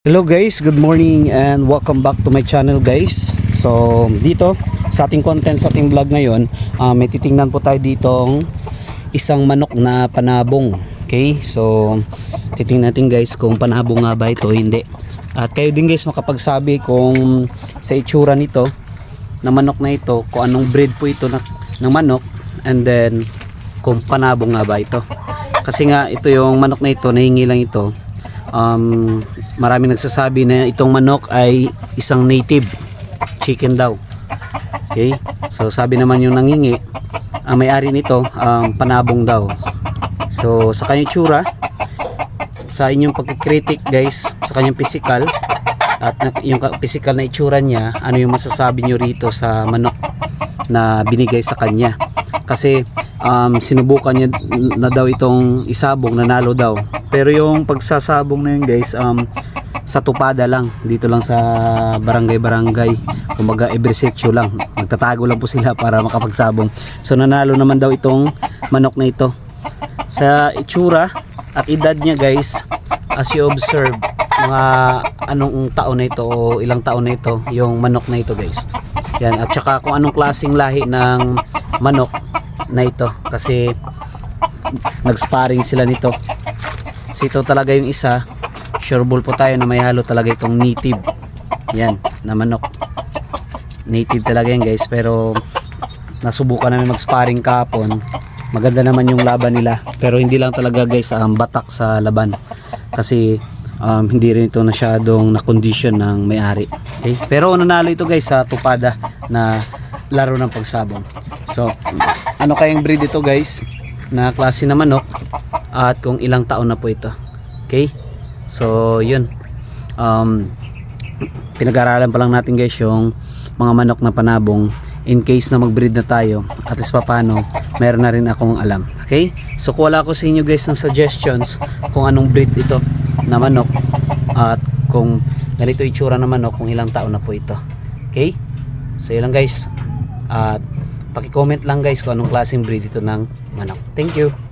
Hello guys, good morning and welcome back to my channel guys. So dito sa ating content sa ating vlog ngayon, ah, may titingnan po tayo ditong isang manok na panabong. Okay, so titingnan natin guys kung panabong nga ba ito o hindi. At kayo din guys makapagsabi kung sa itsura nito na manok na ito, kung anong breed po ito na, ng manok and then kung panabong nga ba ito. Kasi nga ito yung manok na ito, nahingi lang ito um, marami nagsasabi na itong manok ay isang native chicken daw. Okay? So sabi naman yung nangingi ang may-ari nito um, panabong daw. So sa kanyang tsura sa inyong pagkikritik guys sa kanyang physical at yung physical na itsura niya ano yung masasabi nyo rito sa manok na binigay sa kanya? Kasi um, sinubukan niya na daw itong isabong nanalo daw pero yung pagsasabong na yun guys um, sa tupada lang dito lang sa barangay barangay. Kumbaga every sitio lang. Magtatago lang po sila para makapagsabong. So nanalo naman daw itong manok na ito. Sa itsura at edad niya guys as you observe mga anong taon na ito o ilang taon na ito yung manok na ito guys. Yan at saka kung anong klaseng lahi ng manok na ito. Kasi nag-sparring sila nito so ito talaga yung isa. Sure ball po tayo na may halo talaga itong native. Yan na manok. Native talaga yan guys. Pero nasubukan namin mag-sparring kahapon. Maganda naman yung laban nila. Pero hindi lang talaga guys um, batak sa laban. Kasi um, hindi rin ito nasyadong na condition ng may-ari. Okay? pero nanalo ito guys sa tupada na laro ng pagsabong. So ano kayang breed ito guys? Na klase na manok at kung ilang taon na po ito. Okay? So yun. Um, pinag-aralan pa lang natin guys yung mga manok na panabong. In case na mag-breed na tayo at least pa paano meron na rin akong alam. Okay? So wala ko sa inyo guys ng suggestions kung anong breed ito na manok at kung ganito itsura ng manok kung ilang taon na po ito. Okay? So yun lang guys. At paki-comment lang guys kung anong klaseng breed ito ng manok. Thank you